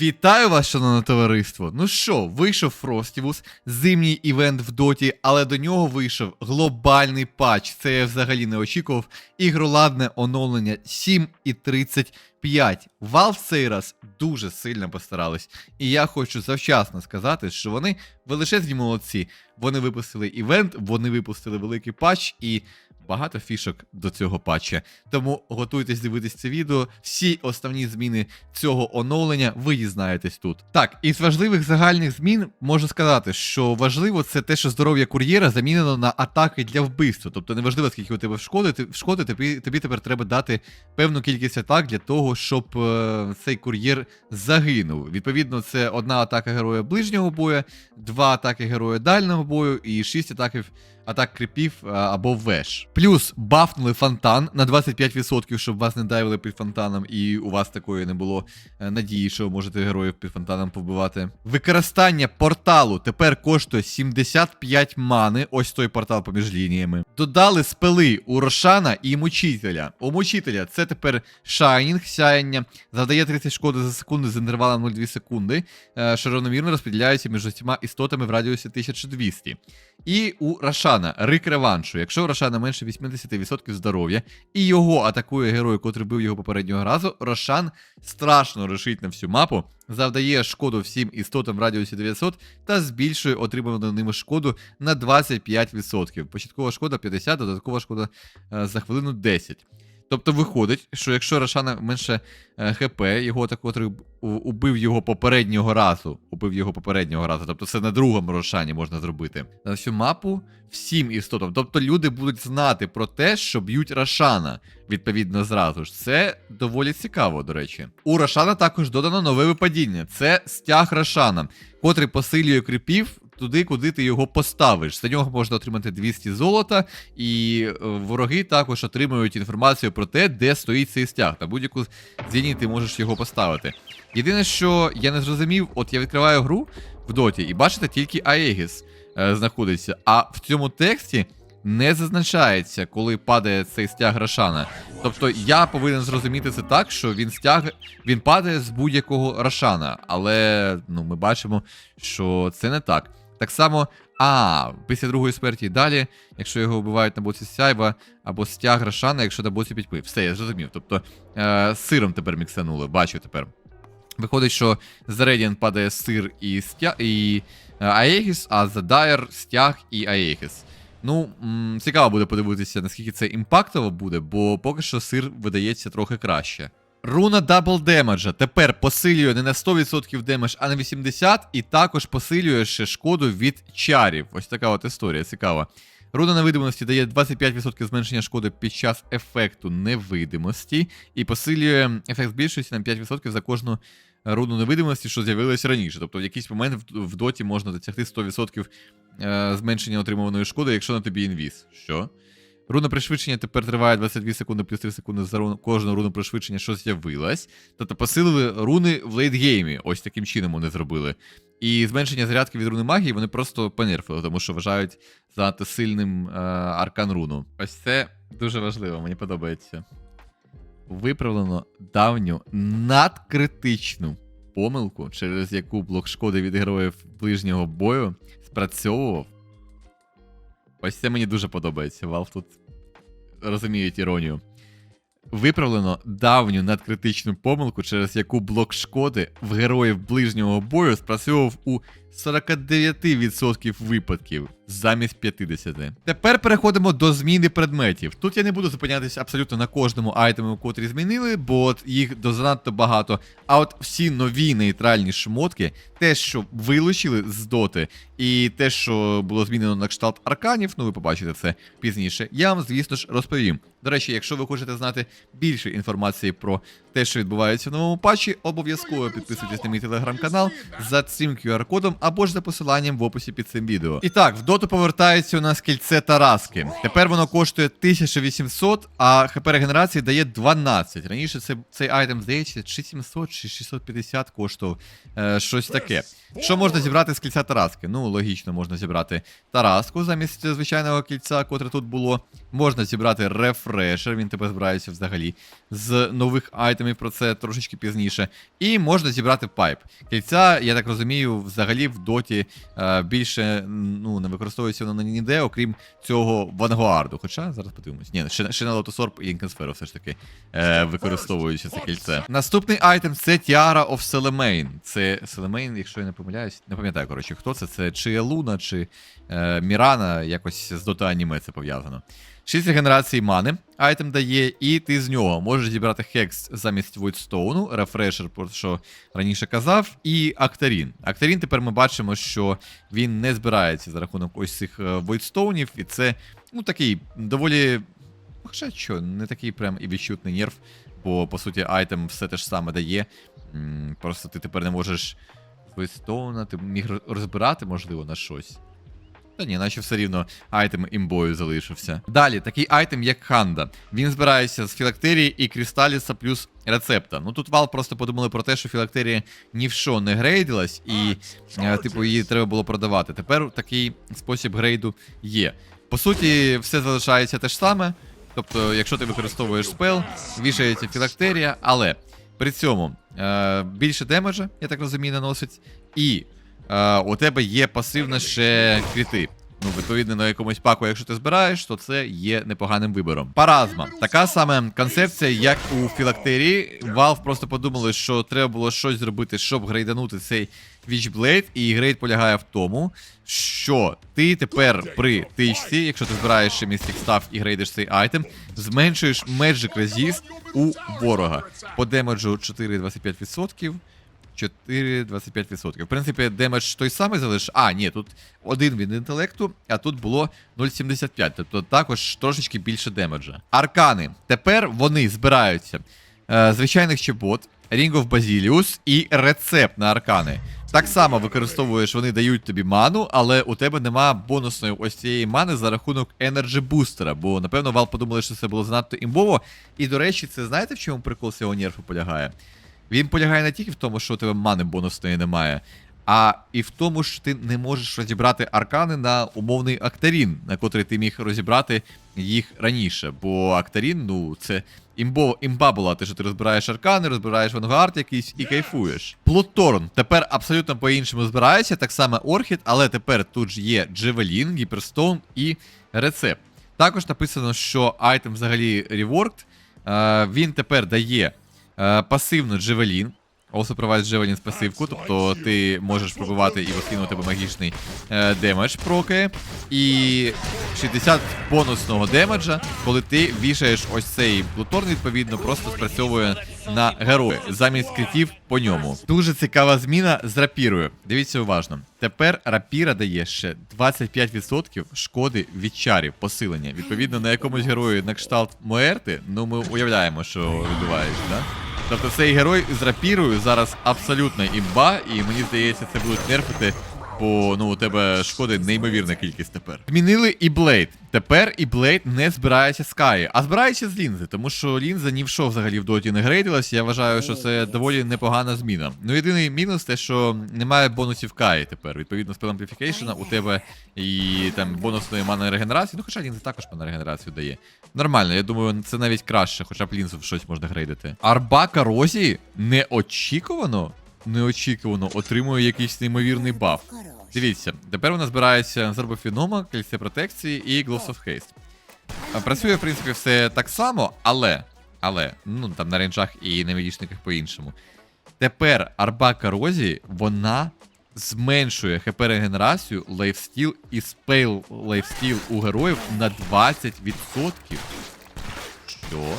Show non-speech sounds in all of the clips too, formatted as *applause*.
Вітаю вас, шановне товариство. Ну що, вийшов Фростівус, зимній івент в доті, але до нього вийшов глобальний патч. Це я взагалі не очікував. Ігроладне оновлення 7.35. Valve цей раз дуже сильно постарались. І я хочу завчасно сказати, що вони величезні молодці. Вони випустили івент, вони випустили великий патч і. Багато фішок до цього патча. Тому готуйтесь дивитись це відео. Всі основні зміни цього оновлення ви дізнаєтесь тут. Так, із важливих загальних змін можу сказати, що важливо це те, що здоров'я кур'єра замінено на атаки для вбивства. Тобто неважливо, скільки у тебе шкоди, ти, тобі, тобі тепер треба дати певну кількість атак для того, щоб е, цей кур'єр загинув. Відповідно, це одна атака героя ближнього бою, два атаки героя дальнього бою і шість атаків атак кріпів а, або веш. Плюс бафнули фонтан на 25%, щоб вас не дайвили під фонтаном, і у вас такої не було е, надії, що ви можете героїв під фонтаном побивати. Використання порталу тепер коштує 75 мани. Ось той портал поміж лініями. Додали спели у Рошана і мучителя. У мучителя це тепер шайнінг, сяяння, завдає 30 шкоди за секунду з інтервалом 0,2 секунди, е, що равномірно розподіляється між усіма істотами в радіусі 1200. І у Рошана рик реваншу. Якщо у Рошана менше 80% здоров'я, і його атакує герой, котрий бив його попереднього разу, Рошан страшно рушить на всю мапу, завдає шкоду всім істотам в радіусі 900 та збільшує отриману ними шкоду на 25%. Початкова шкода 50, додаткова шкода е, за хвилину 10. Тобто виходить, що якщо Рошана менше е, ХП, його так котрий убив його попереднього разу, убив його попереднього разу, тобто це на другому Рошані можна зробити. На всю мапу всім істотам. Тобто люди будуть знати про те, що б'ють Рошана, відповідно, зразу ж. Це доволі цікаво, до речі. У Рошана також додано нове випадіння: це стяг Рошана, котрий посилює кріпів. Туди, куди ти його поставиш. За нього можна отримати 200 золота, і е, вороги також отримують інформацію про те, де стоїть цей стяг. На будь-яку з ліній ти можеш його поставити. Єдине, що я не зрозумів, от я відкриваю гру в доті, і бачите, тільки Аегіс е, знаходиться. А в цьому тексті не зазначається, коли падає цей стяг Рошана. Тобто я повинен зрозуміти це так, що він стяг, він падає з будь-якого Рошана. Але ну, ми бачимо, що це не так. Так само, а, після другої смерті і далі, якщо його вбивають на боці сяйва, або стяг Рошана, якщо на боці пітьми. Все, я зрозумів. Тобто е, сиром тепер міксанули, бачу тепер. Виходить, що за Radiant падає сир і стяг і е, Аегіс, а за Дайер стяг і Аегіс. Ну, м, цікаво буде подивитися, наскільки це імпактово буде, бо поки що сир видається трохи краще. Руна дабл демеджа тепер посилює не на 100% демедж, а на 80%, і також посилює ще шкоду від чарів. Ось така от історія, цікава. Руна невидимості дає 25% зменшення шкоди під час ефекту невидимості, і посилює ефект збільшується на 5% за кожну руну невидимості, що з'явилась раніше. Тобто в якийсь момент в, в доті можна досягти 100% е, зменшення отримуваної шкоди, якщо на тобі інвіз. Що? Руна пришвидшення тепер триває 22 секунди плюс 3 секунди за руну, кожну руну пришвидшення, що з'явилась. Тобто посилили руни в лейтгеймі. Ось таким чином вони зробили. І зменшення зарядки від руни магії вони просто понерфили, тому що вважають занадто сильним е, аркан руну. Ось це дуже важливо, мені подобається. Виправлено давню надкритичну помилку, через яку блок шкоди від героїв ближнього бою спрацьовував. Ось це мені дуже подобається. Valve тут розуміють іронію. Виправлено давню надкритичну помилку, через яку блок шкоди в героїв ближнього бою спрацьовував у 49% випадків замість 50. Тепер переходимо до зміни предметів. Тут я не буду зупинятися абсолютно на кожному айтему, котрі змінили, бо от їх занадто багато. А от всі нові нейтральні шмотки, те, що вилучили з доти, і те, що було змінено на кшталт арканів, ну ви побачите це пізніше, я вам, звісно ж, розповім. До речі, якщо ви хочете знати більше інформації про те, що відбувається в новому патчі, обов'язково підписуйтесь на мій телеграм-канал. За цим QR-кодом або ж за посиланням в описі під цим відео. І так, в доту повертається у нас кільце Тараски. Тепер воно коштує 1800, а хп регенерації дає 12. Раніше це, цей айтем, здається, чи 700, чи 650 коштував. Е, щось таке. Що можна зібрати з кільця Тараски? Ну, логічно, можна зібрати Тараску замість звичайного кільця, котре тут було. Можна зібрати рефрешер, він тебе збирається взагалі. З нових айтемів про це трошечки пізніше. І можна зібрати пайп. Кільця, я так розумію, взагалі в доті е, більше ну, не використовується воно ніде, окрім цього Вангуарду. Хоча зараз подивимось. Ні, ще, ще на Лотосорб і Інкенсферу все ж таки е, використовується це кільце. Наступний айтем це Tiara of Селемейн. Це Селемейн, якщо я не помиляюсь, не пам'ятаю, коротше, хто це. Це чи Луна, чи е, Мірана, якось з дота аніме це пов'язано. 6 регенерацій мани айтем дає, і ти з нього можеш зібрати хекс замість Войдстоуну, рефрешер, про що раніше казав, і Актарін. Актарін тепер ми бачимо, що він не збирається за рахунок ось цих е, Войдстоунів, і це ну такий доволі. Хоча що, не такий прям і відчутний нерв, бо по суті айтем все те ж саме дає. Просто ти тепер не можеш Войдстоуна, ти міг розбирати, можливо, на щось. Та ні, наче все рівно айтем імбою залишився. Далі, такий айтем, як Ханда. Він збирається з філактерії і Крісталіса плюс рецепта. Ну тут Вал просто подумали про те, що філактерія ні в що не грейдилась, і, е, типу, її треба було продавати. Тепер такий спосіб грейду є. По суті, все залишається те ж саме. Тобто, якщо ти використовуєш спел, вішається філактерія, але при цьому е, більше демеджа, я так розумію, наносить, і е, у тебе є пасивно ще кріти. Ну, відповідно, на якомусь паку, якщо ти збираєш, то це є непоганим вибором. Паразма. Така сама концепція, як у філактерії. Valve просто подумали, що треба було щось зробити, щоб грейданути цей Witchblade, і грейд полягає в тому, що ти тепер при тичці, якщо ти збираєш ще Mystic Staff і грейдиш цей айтем, зменшуєш Magic Resist у ворога. По демеджу 4,25%. 4,25%. В принципі, демедж той самий залиш. А, ні, тут один від інтелекту, а тут було 0,75. Тобто також трошечки більше демеджа. Аркани. Тепер вони збираються. Е, звичайних чебот, Ring of Basilius і рецепт на аркани. Так само використовуєш, вони дають тобі ману, але у тебе нема бонусної ось цієї мани за рахунок енерджі бустера, бо напевно Вал подумали, що це було занадто імбово. І до речі, це знаєте в чому прикол цього нерфу полягає? Він полягає не тільки в тому, що у тебе мани бонусної немає, а і в тому, що ти не можеш розібрати аркани на умовний Актарін, на котрий ти міг розібрати їх раніше. Бо Актарін, ну, це імбо, імба була, те, що ти розбираєш аркани, розбираєш вангард якийсь і кайфуєш. Плуторн тепер абсолютно по-іншому збирається, так само Орхід, але тепер тут ж є Джевелін, Гіперстоун і рецепт. Також написано, що айтем взагалі реворкд. Е, він тепер дає е, пасивну Джевелін. Also provides Джевелін з пасивку, тобто ти можеш пробивати і розкинути тебе магічний е, демедж проки. І 60 бонусного демеджа, коли ти вішаєш ось цей плуторн, відповідно, просто спрацьовує на героя замість критів по ньому. Дуже цікава зміна з рапірою. Дивіться уважно. Тепер рапіра дає ще 25% шкоди від чарів, посилення. Відповідно, на якомусь герої на кшталт Моерти, ну ми уявляємо, що відбувається, да? Тобто цей герой з рапірою зараз абсолютно імба, і мені здається, це будуть нерфити, бо ну у тебе шкоди неймовірна кількість тепер. Змінили і Блейд. Тепер і Блейд не збирається з Каї, а збирається з лінзи, тому що лінза ні в що взагалі в доті не грейдилась. Я вважаю, що це доволі непогана зміна. Ну єдиний мінус те, що немає бонусів Каї тепер. Відповідно, з Amplification у тебе і там бонусної мани регенерації. Ну, хоча лінза також мана регенерацію дає. Нормально, я думаю, це навіть краще, хоча б лінзу в щось можна грейдити. Арбака Розі неочікувано, неочікувано отримує якийсь неймовірний баф. Дивіться, тепер вона збирається з Арбофінома, кільце протекції і Gloves of Haste. Працює, в принципі, все так само, але. Але, ну там на рейнджах і на медічниках по-іншому. Тепер Арбака Розі, вона зменшує хп регенерацію, лайфстіл і спейл лайфстіл у героїв на 20%. Що?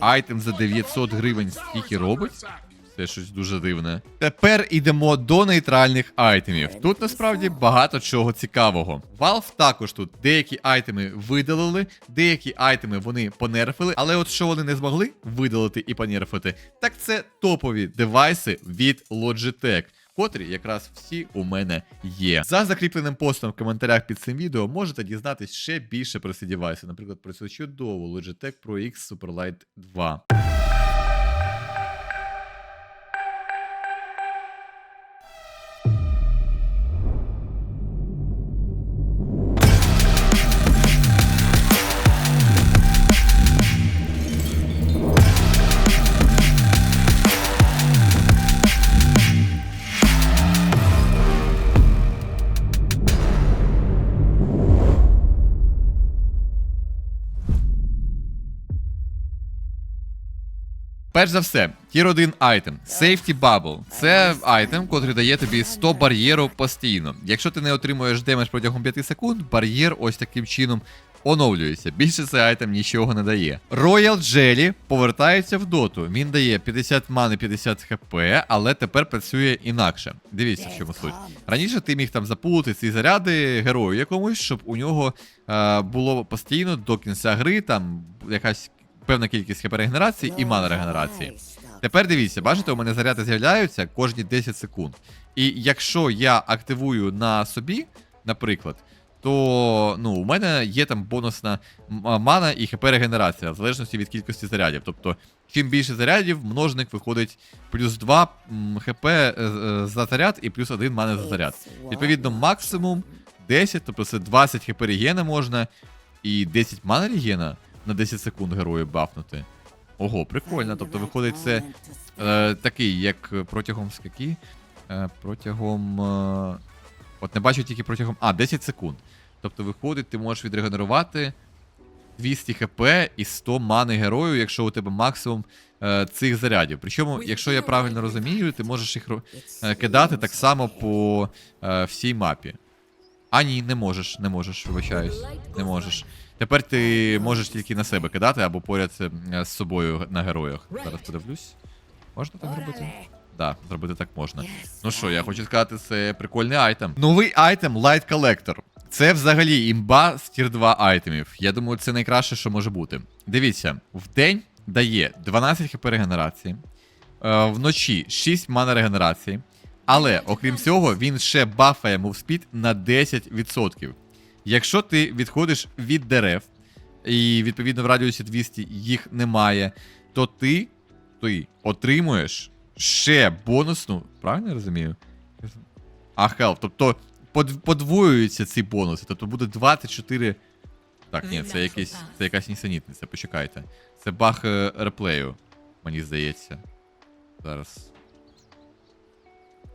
Айтем за 900 гривень стільки робить? Це щось дуже дивне. Тепер ідемо до нейтральних айтемів. Тут насправді багато чого цікавого. Valve також тут деякі айтеми видалили, деякі айтеми вони понерфили, але от що вони не змогли видалити і понерфити, так це топові девайси від Logitech. котрі якраз всі у мене є. За закріпленим постом в коментарях під цим відео можете дізнатись ще більше про ці девайси, наприклад, про цю чудову Logitech Pro X Superlight 2. Перш за все, тір 1 айтем Safety Bubble. Це айтем, котрий дає тобі 100 бар'єру постійно. Якщо ти не отримуєш демедж протягом 5 секунд, бар'єр ось таким чином оновлюється. Більше цей айтем нічого не дає. Royal Jelly повертається в доту. Він дає 50 мани, 50 хп, але тепер працює інакше. Дивіться, в чому суть. Раніше ти міг там запулити ці заряди герою якомусь, щоб у нього е, було постійно до кінця гри там якась певна кількість хп регенерації і мана регенерації. Тепер дивіться, бачите, у мене заряди з'являються кожні 10 секунд. І якщо я активую на собі, наприклад, то ну, у мене є там бонусна мана і хп регенерація, в залежності від кількості зарядів. Тобто, чим більше зарядів, множник виходить плюс 2 хп е, е, за заряд і плюс 1 мани за заряд. Відповідно, максимум 10, тобто це 20 хп регена можна і 10 мана регена на 10 секунд герою бафнути. Ого, прикольно. Тобто виходить це е, такий, як протягом скільки? Е, протягом. Е, от не бачу тільки протягом. А, 10 секунд. Тобто, виходить, ти можеш відрегенерувати 200 хп і 100 мани герою, якщо у тебе максимум е, цих зарядів. Причому, якщо я правильно розумію, ти можеш їх е, кидати так само по е, всій мапі. А ні, не можеш, не можеш, вибачаюсь. Не можеш. Тепер ти можеш тільки на себе кидати або поряд е, з собою на героях. Зараз подивлюсь. Можна так зробити? Так, да, зробити так можна. Ну що, я хочу сказати, це прикольний айтем. Новий айтем Light Collector. Це взагалі імба з тір 2 айтемів. Я думаю, це найкраще, що може бути. Дивіться, в день дає 12 хп регенерації, е, вночі 6 мана регенерації. Але, окрім цього, він ще бафає мувспід на 10%. Якщо ти відходиш від дерев, і відповідно в радіусі 200 їх немає, то ти, ти отримуєш ще бонусну. Правильно я розумію? А, хелп. Тобто подвоюються ці бонуси. Тобто буде 24. Так, ні, це якийсь. Це якась нісенітниця, почекайте. Це баг е, реплею, мені здається. Зараз.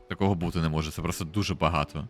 Такого бути не може, це просто дуже багато.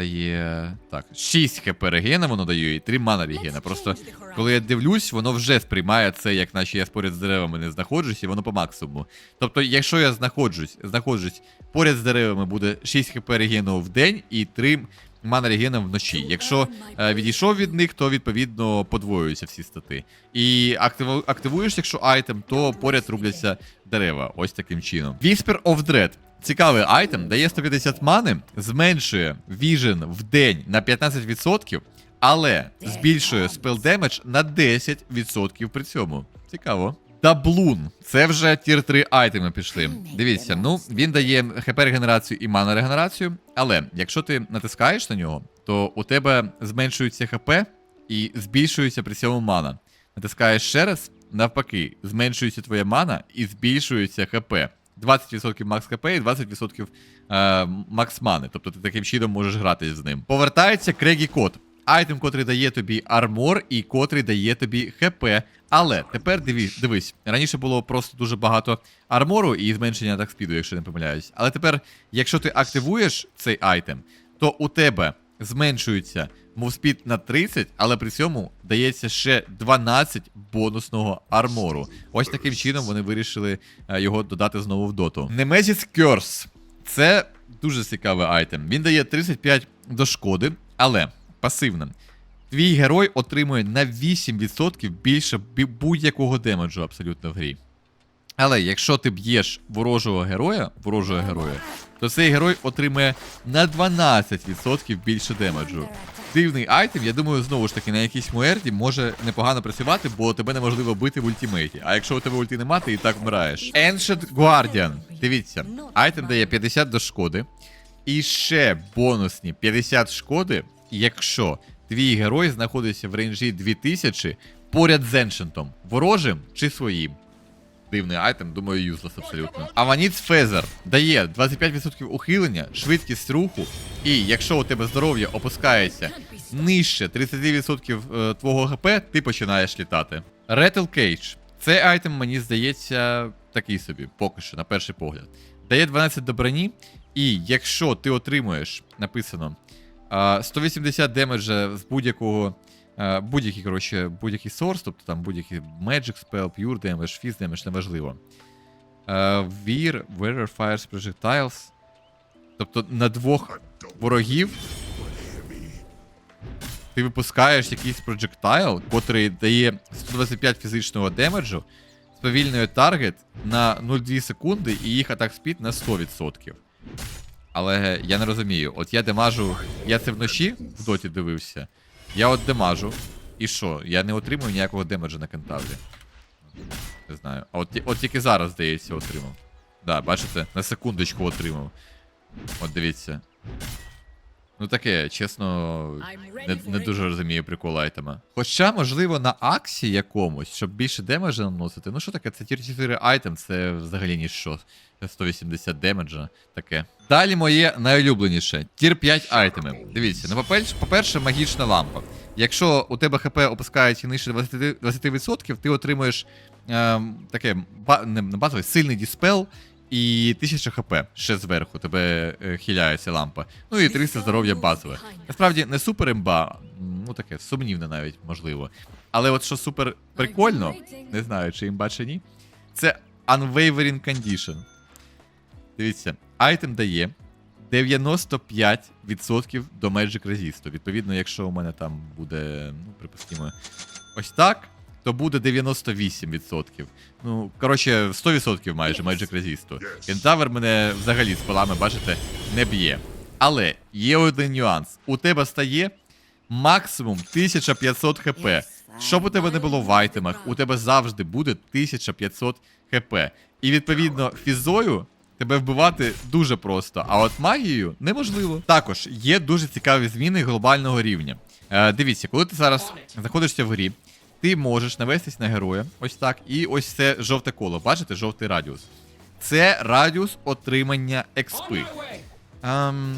Дає. Так, 6 хп регена воно дає і 3 мана регена. Просто коли я дивлюсь, воно вже сприймає це, як наче я поряд з деревами не знаходжусь, і воно по максимуму. Тобто, якщо я знаходжусь, знаходжусь поряд з деревами, буде 6 хп регену в день і 3 мана регена вночі. Якщо е, відійшов від них, то відповідно подвоюються всі стати. І активу, активуєш, якщо айтем, то поряд рубляться дерева. Ось таким чином. Whisper of Dread. Цікавий айтем, дає 150 мани, зменшує Vision в день на 15%, але збільшує spell damage на 10% при цьому. Цікаво. Даблун. Це вже тір 3 айтеми пішли. Дивіться, ну він дає хп регенерацію і мана регенерацію. Але якщо ти натискаєш на нього, то у тебе зменшується хп і збільшується при цьому мана. Натискаєш ще раз, навпаки, зменшується твоя мана і збільшується хп. 20% макс хп і 20% е, макс мани. Тобто ти таким чином можеш грати з ним. Повертається Крегі код. Айтем, котрий дає тобі армор і котрий дає тобі ХП. Але тепер дивись, дивись, раніше було просто дуже багато армору і зменшення атак спіду, якщо не помиляюсь. Але тепер, якщо ти активуєш цей айтем, то у тебе зменшується мувспід на 30, але при цьому дається ще 12 бонусного армору. Ось таким чином вони вирішили е, його додати знову в доту. Nemesis Curse. Це дуже цікавий айтем. Він дає 35 до шкоди, але пасивно. Твій герой отримує на 8% більше будь-якого демеджу абсолютно в грі. Але якщо ти б'єш ворожого героя, ворожого героя, то цей герой отримає на 12% більше демеджу. Дивний айтем, я думаю, знову ж таки, на якійсь муерді може непогано працювати, бо тебе неможливо бити в ультимейті. А якщо у тебе ульти нема, ти і так вмираєш. Ancient Guardian. Дивіться, айтем дає 50 до шкоди. І ще бонусні 50 шкоди, якщо твій герой знаходиться в рейнжі 2000 поряд з еншентом, ворожим чи своїм. Дивний айтем, думаю, юзлес абсолютно. Аваніц Фезер дає 25% ухилення, швидкість руху, і якщо у тебе здоров'я опускається нижче 30% е, твого ГП, ти починаєш літати. Ретел Кейдж. Цей айтем, мені здається, такий собі, поки що, на перший погляд. Дає 12 до броні, і якщо ти отримуєш, написано, 180 демеджа з будь-якого. Е, Будь-який, коротше, будь-який сорс, тобто там будь-який Magic Spell, Pure Damage, Fizz Damage, неважливо. Е, Wear, Wearer Fires Projectiles. Тобто на двох ворогів ти випускаєш якийсь проджектайл, котрий дає 125 фізичного демеджу, сповільнює таргет на 0,2 секунди і їх атак спід на 100%. Але я не розумію, от я демажу. Я це вночі в доті дивився. Я от демажу. І що? Я не отримую ніякого демеджа на кентаврі. Не знаю. А от, от тільки зараз, здається, отримав. Да, бачите, на секундочку отримав. От дивіться. Ну таке, чесно, не, не дуже розумію прикол айтема. Хоча, можливо, на аксі якомусь, щоб більше демеджа наносити. Ну що таке, це тір 4 айтем, це взагалі ніщо. 180 демеджа, таке. Далі моє найулюбленіше. Тір 5 айтеми. Дивіться, ну по-перше, магічна лампа. Якщо у тебе ХП опускається нижче 20%, 20% ти отримуєш ем, таке ба, не, не базовий, сильний діспел і 1000 хп ще зверху тебе е, хиляється лампа. Ну і 300 здоров'я базове. Насправді не супер імба, ну таке сумнівне навіть можливо. Але от що супер прикольно, не знаю, чи імба чи ні, це Unwavering Condition. Дивіться, айтем дає 95% до Magic Resist. Відповідно, якщо у мене там буде, ну, припустимо, ось так, то буде 98%. Ну, коротше, 100% майже Magic Resist. Кентавр мене взагалі з палами, бачите, не б'є. Але є один нюанс. У тебе стає максимум 1500 хп. Щоб у тебе не було в айтемах, у тебе завжди буде 1500 хп. І відповідно фізою тебе вбивати дуже просто, а от магією неможливо. Також є дуже цікаві зміни глобального рівня. Е, дивіться, коли ти зараз знаходишся в грі, ти можеш навестись на героя, ось так, і ось це жовте коло. Бачите, жовтий радіус. Це радіус отримання експи. Ем,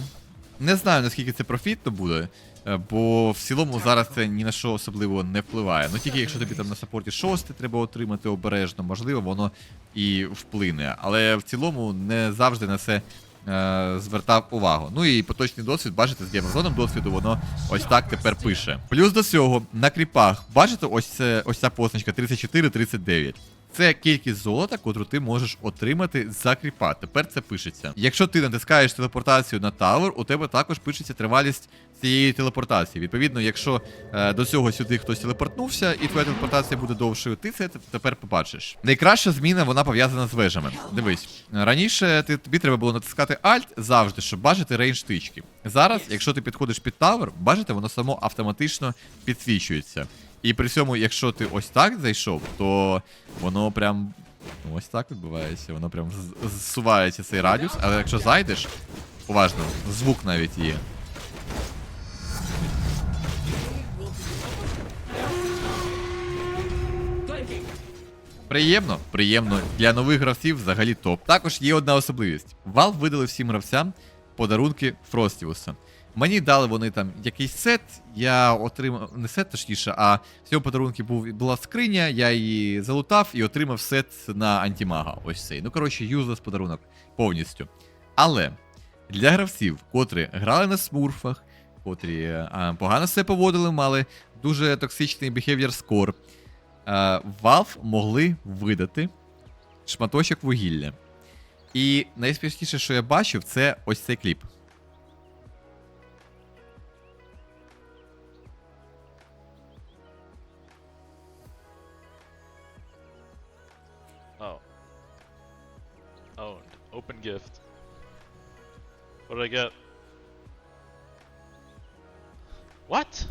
не знаю, наскільки це профітно буде, е, бо в цілому зараз це ні на що особливо не впливає. Ну тільки якщо тобі там на саппорті шосте треба отримати обережно, можливо, воно і вплине. Але в цілому не завжди на це е, звертав увагу. Ну і поточний досвід, бачите, з геймерзоном досвіду воно ось так тепер пише. Плюс до цього на кріпах, бачите, ось це ось ця позначка 34-39. Це кількість золота, котру ти можеш отримати за кріпа. Тепер це пишеться. Якщо ти натискаєш телепортацію на тавер, у тебе також пишеться тривалість цієї телепортації. Відповідно, якщо е, до цього сюди хтось телепортнувся, і твоя телепортація буде довшою, ти це тепер побачиш. Найкраща зміна вона пов'язана з вежами. Дивись, раніше ти, тобі треба було натискати Alt завжди, щоб бачити рейндж тички. Зараз, якщо ти підходиш під тавер, бачите, воно само автоматично підсвічується. І при цьому, якщо ти ось так зайшов, то воно прям ну, ось так відбувається, воно прям зсувається цей радіус, але якщо зайдеш, уважно, звук навіть є. Приємно, приємно. Для нових гравців взагалі топ. Також є одна особливість. Valve видали всім гравцям подарунки Фростівуса. Мені дали вони там якийсь сет, я отримав не сет точніше, а в цьому подарунку був, була скриня, я її залутав і отримав сет на антимага. Ось цей. Ну, коротше, юзлес подарунок повністю. Але для гравців, котрі грали на смурфах, котрі а, погано себе поводили, мали дуже токсичний behavior score, Valve могли видати шматочок вугілля. І найспішніше, що я бачив, це ось цей кліп. Oh. Open gift. What did I get? What?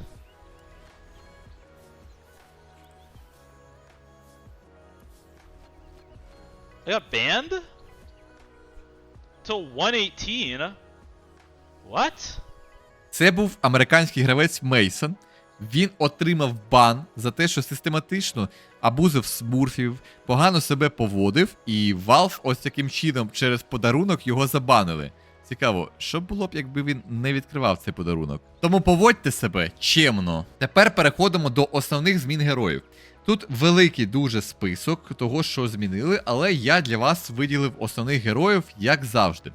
I got banned? Till 118? What? Це був американський гравець Мейсон. Він отримав бан за те, що систематично абузив смурфів, погано себе поводив, і Valve ось таким чином через подарунок його забанили. Цікаво, що було б, якби він не відкривав цей подарунок. Тому поводьте себе чемно. Тепер переходимо до основних змін героїв. Тут великий дуже список того, що змінили, але я для вас виділив основних героїв, як завжди.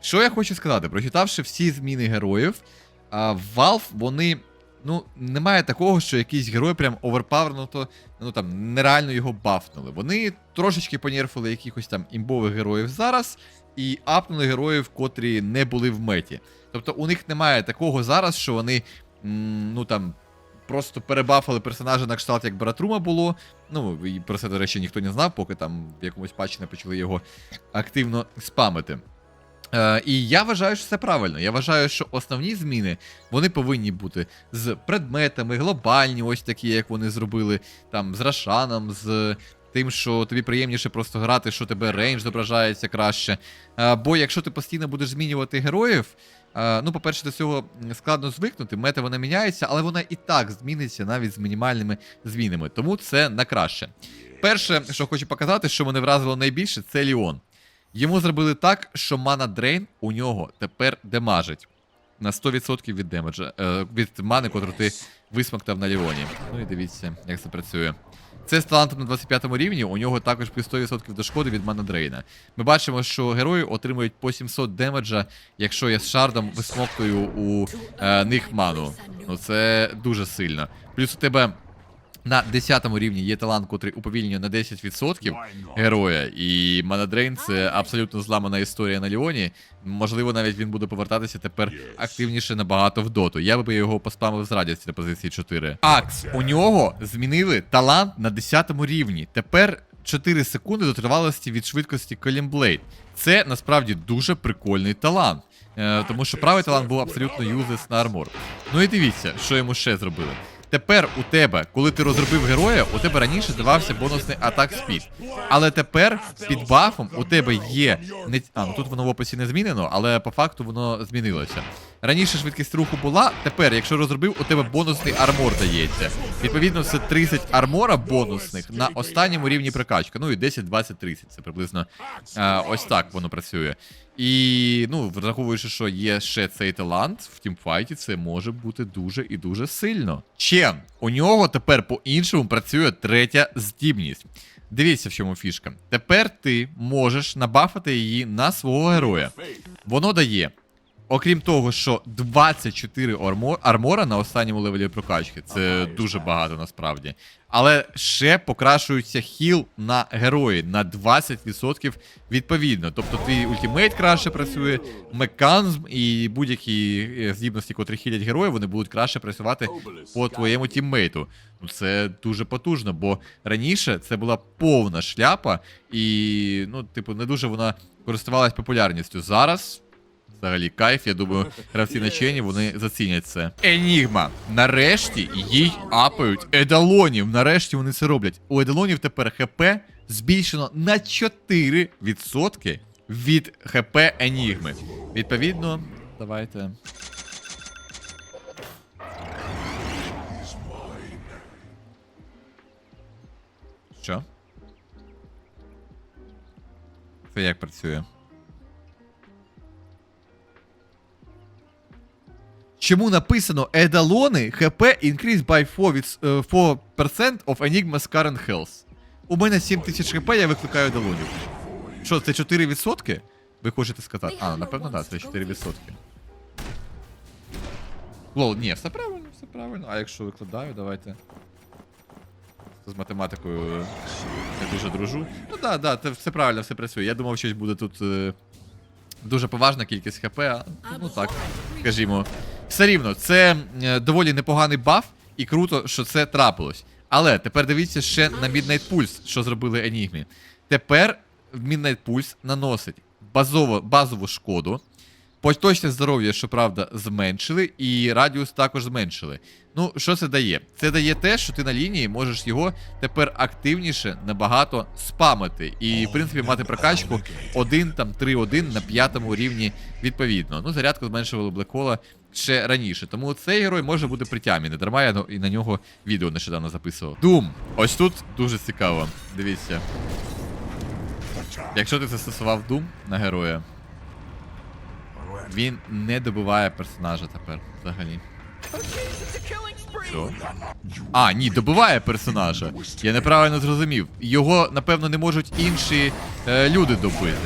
Що я хочу сказати, прочитавши всі зміни героїв, Valve, вони. Ну, немає такого, що якийсь герой прям оверпавернуто, ну там нереально його бафнули. Вони трошечки понерфили якихось там імбових героїв зараз і апнули героїв, котрі не були в меті. Тобто у них немає такого зараз, що вони ну там просто перебафали персонажа на кшталт, як Братрума було. Ну, і про це, до речі, ніхто не знав, поки там в якомусь патчі не почали його активно спамити. Е, і я вважаю, що це правильно. Я вважаю, що основні зміни вони повинні бути з предметами, глобальні, ось такі, як вони зробили, там з Рашаном, з тим, що тобі приємніше просто грати, що тебе рейндж зображається краще. Е, бо якщо ти постійно будеш змінювати героїв, е, ну, по-перше, до цього складно звикнути, мета вона міняється, але вона і так зміниться навіть з мінімальними змінами. Тому це на краще. Перше, що хочу показати, що мене вразило найбільше, це Ліон. Йому зробили так, що мана дрейн у нього тепер демажить на 100% від демеджа, е, від мани, котру ти висмоктав на Ліоні. Ну і дивіться, як це працює. Це з талантом на 25 рівні, у нього також плюс 100% до шкоди від мана дрейна. Ми бачимо, що герої отримують по 700 демеджа, якщо я з шардом висмоктую у е, них ману. Ну це дуже сильно. Плюс у тебе на 10 рівні є талант, котрий уповільнює на 10% героя, і Манадрейн це абсолютно зламана історія на Ліоні. Можливо, навіть він буде повертатися тепер активніше набагато в доту. Я би його поспамив з радістю на позиції 4. Акс, у нього змінили талант на 10 рівні. Тепер 4 секунди до тривалості від швидкості Колімблейд. Це насправді дуже прикольний талант. Е, тому що правий талант був абсолютно юзлес на армор. Ну і дивіться, що йому ще зробили. Тепер у тебе, коли ти розробив героя, у тебе раніше здавався бонусний атак спід. Але тепер під бафом у тебе є не а, ну тут воно в описі не змінено, але по факту воно змінилося. Раніше швидкість руху була, тепер, якщо розробив, у тебе бонусний армор дається. Відповідно, це 30 армора бонусних на останньому рівні прокачки. Ну і 10, 20, 30. Це приблизно а, ось так воно працює. І ну, враховуючи, що є ще цей талант в тімфайті, це може бути дуже і дуже сильно. Чен, у нього тепер по-іншому працює третя здібність. Дивіться, в чому фішка. Тепер ти можеш набафати її на свого героя. Воно дає. Окрім того, що 24 армор, армора на останньому левелі прокачки, це дуже багато насправді. Але ще покращується хіл на герої на 20% відповідно. Тобто твій ультимейт краще працює, механізм і будь-які е, здібності, котрі хілять герої, вони будуть краще працювати по твоєму тіммейту. Ну це дуже потужно, бо раніше це була повна шляпа, і ну, типу, не дуже вона користувалась популярністю. Зараз. Взагалі, кайф, я думаю, *laughs* гравці на чені вони зацінять це. Енігма. Нарешті їй апають едалонів. Нарешті вони це роблять. У едалонів тепер ХП збільшено на 4% від ХП Енігми. Відповідно, давайте. Що? Це як працює? Чому написано едалони ХП increase by 4%, е, 4% of Enigma's current health? У мене 7000 ХП, я викликаю едалонів. Що, це 4%? Ви хочете сказати? А, напевно, так, це 4%. Лол, ні, все правильно, все правильно. А якщо викладаю, давайте. З математикою не дуже дружу. Ну так, да, да, все правильно, все працює. Я думав, щось буде тут е, дуже поважна кількість ХП, а ну так, скажімо. Все рівно, це е, доволі непоганий баф, і круто, що це трапилось. Але тепер дивіться ще на Midnight Pulse, що зробили Енігмі. Тепер Midnight Pulse наносить базово, базову шкоду Поточне здоров'я, щоправда, зменшили, і радіус також зменшили. Ну, що це дає? Це дає те, що ти на лінії можеш його тепер активніше набагато спамити. І, в принципі, мати прокачку 1, там 3-1 на п'ятому рівні відповідно. Ну, зарядку зменшували Блекола ще раніше. Тому цей герой може бути при. Не дарма я і на нього відео нещодавно записував. Doom. Ось тут дуже цікаво. Дивіться. Якщо ти застосував Doom на героя, він не добиває персонажа тепер взагалі. Що? А, ні, добиває персонажа. Я неправильно зрозумів. Його, напевно, не можуть інші е, люди добити.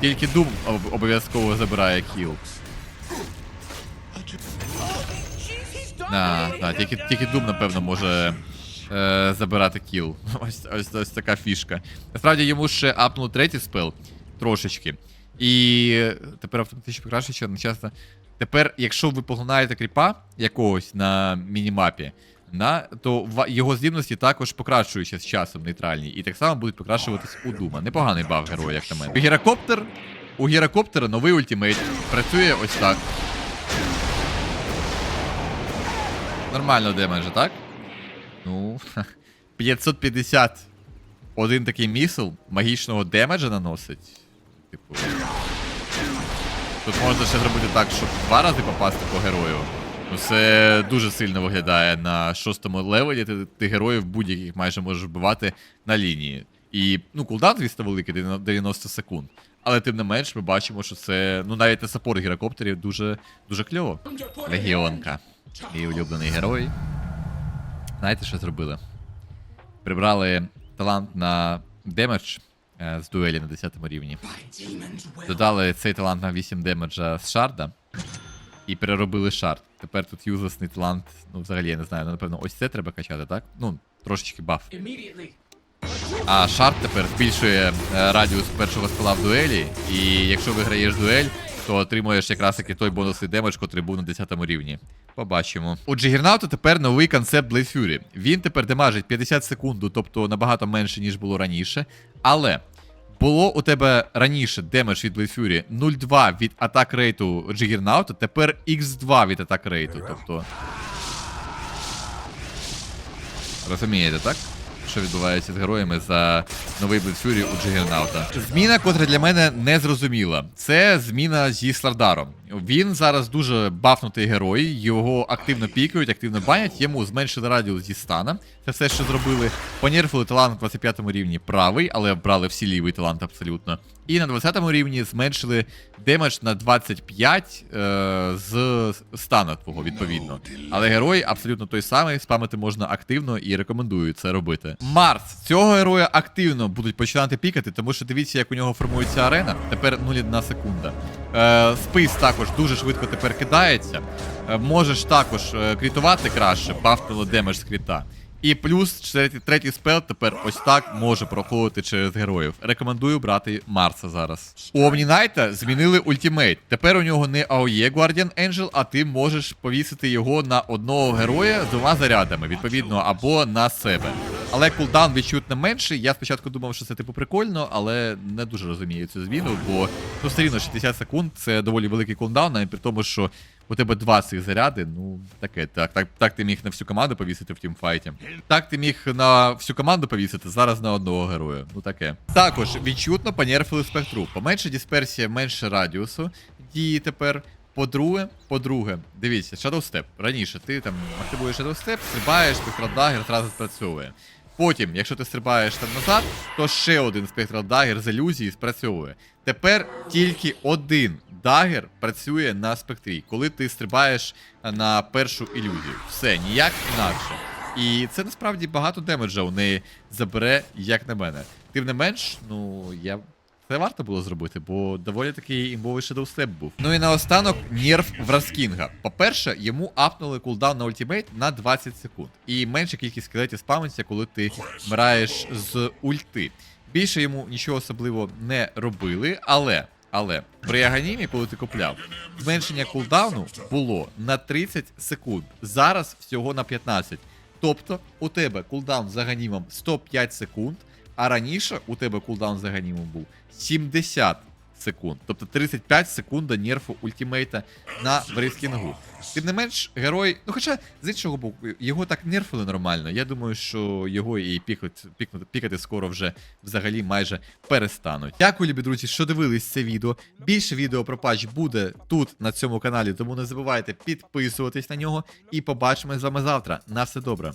Тільки Doom об- обов'язково забирає кіл. А, так, тільки, тільки Doom, напевно, може е, забирати кіл. *laughs* Ось, ось, ось така фішка. Насправді йому ще апнули третій спел трошечки. І тепер автоматично покращується одночасно. Тепер, якщо ви поглинаєте кріпа якогось на мінімапі, на, то його здібності також покращуються з часом нейтральні. І так само будуть покращуватись у Дума. Непоганий баг героя, як на мене. У Геракоптер. У Геракоптера новий ультимейт. Працює ось так. Нормально демеджа, так? Ну, *laughs* 550. Один такий місл магічного демеджа наносить. Типу. Тут можна ще зробити так, щоб два рази попасти по герою. Ну, це дуже сильно виглядає на шостому левелі. Ти, ти героїв будь-яких майже можеш вбивати на лінії. І ну, кулдаун, звісно, великий, 90 секунд. Але тим не менш, ми бачимо, що це. Ну навіть на саппорт гірокоптерів дуже дуже кльово. Легіонка. Мій улюблений герой. Знаєте, що зробили? Прибрали талант на демедж е, з дуелі на 10 рівні. Додали цей талант на 8 демеджа з шарда. І переробили шард. Тепер тут юзлесний талант, ну взагалі я не знаю, ну напевно, ось це треба качати, так? Ну, трошечки баф. А шард тепер збільшує е, радіус першого спала в дуелі. І якщо виграєш дуель, то отримуєш якраз таки той бонусний демедж, котрий був на 10 рівні. Побачимо. У Джигернаута тепер новий концепт Blade Fury. Він тепер демажить 50 секунду, тобто набагато менше, ніж було раніше. Але було у тебе раніше демедж від Blade Fury 0,2 від атак рейту Джигернаута, тепер X2 від атак рейту. Тобто. Розумієте, так? Що відбувається з героями за новий Blade у Джигернаута. Зміна, котра для мене не зрозуміла. Це зміна зі Слардаром. Він зараз дуже бафнутий герой, його активно пікають, активно банять, йому зменшили радіус зі стана. Це все, що зробили. Понерфили талант на 25 рівні правий, але брали всі лівий талант абсолютно. І на 20 рівні зменшили демедж на 25 е, з стана твого, відповідно. Але герой абсолютно той самий, спамити можна активно і рекомендую це робити. Марс. Цього героя активно будуть починати пікати, тому що дивіться, як у нього формується арена. Тепер 0,1 секунда. Е, спис також дуже швидко тепер кидається. Е, можеш також е, крітувати краще, бафнуло демедж з кріта. І плюс третій, третій спел тепер ось так може проходити через героїв. Рекомендую брати Марса зараз. У Омнінайта змінили ультимейт. Тепер у нього не AOE Guardian Angel, а ти можеш повісити його на одного героя з двома зарядами, відповідно, або на себе. Але кулдаун відчутно менший. Я спочатку думав, що це типу прикольно, але не дуже розумію цю зміну, бо ну все рівно 60 секунд це доволі великий кулдаун, навіть при тому, що у тебе два цих заряди, ну таке, так, так, так ти міг на всю команду повісити в тімфайті. Так ти міг на всю команду повісити, зараз на одного героя. Ну таке. Також відчутно понерфили спектру. Поменше дисперсія, менше радіусу дії тепер. По-друге, по-друге, дивіться, Shadow Step. Раніше ти там активуєш Shadow Step, стрибаєш, спектрал дагер зразу спрацьовує. Потім, якщо ти стрибаєш там назад, то ще один спектрал дагер з ілюзії спрацьовує. Тепер тільки один дагер працює на спектрі, коли ти стрибаєш на першу ілюзію. Все, ніяк інакше. І це насправді багато демеджа у неї забере, як на мене. Тим не менш, ну я. Це варто було зробити, бо доволі такий імбовий Step був. Ну і наостанок нерв Враскінга. По-перше, йому апнули кулдаун на ультимейт на 20 секунд. І менша кількість скелетів спамиться, коли ти вмираєш з ульти. Більше йому нічого особливо не робили, але. Але при Аганімі, коли ти купляв, зменшення кулдауну було на 30 секунд. Зараз всього на 15. Тобто у тебе кулдаун за Аганімом 105 секунд, а раніше у тебе кулдаун за Аганімом був 70 секунд. Тобто 35 секунд до нерфу ультимейта на брейскінгу. Тим не менш, герой, ну хоча з іншого боку, його так нерфили нормально. Я думаю, що його і пікати, пікати скоро вже взагалі майже перестануть. Дякую, любі друзі, що дивились це відео. Більше відео про патч буде тут на цьому каналі, тому не забувайте підписуватись на нього. І побачимось з вами завтра. На все добре.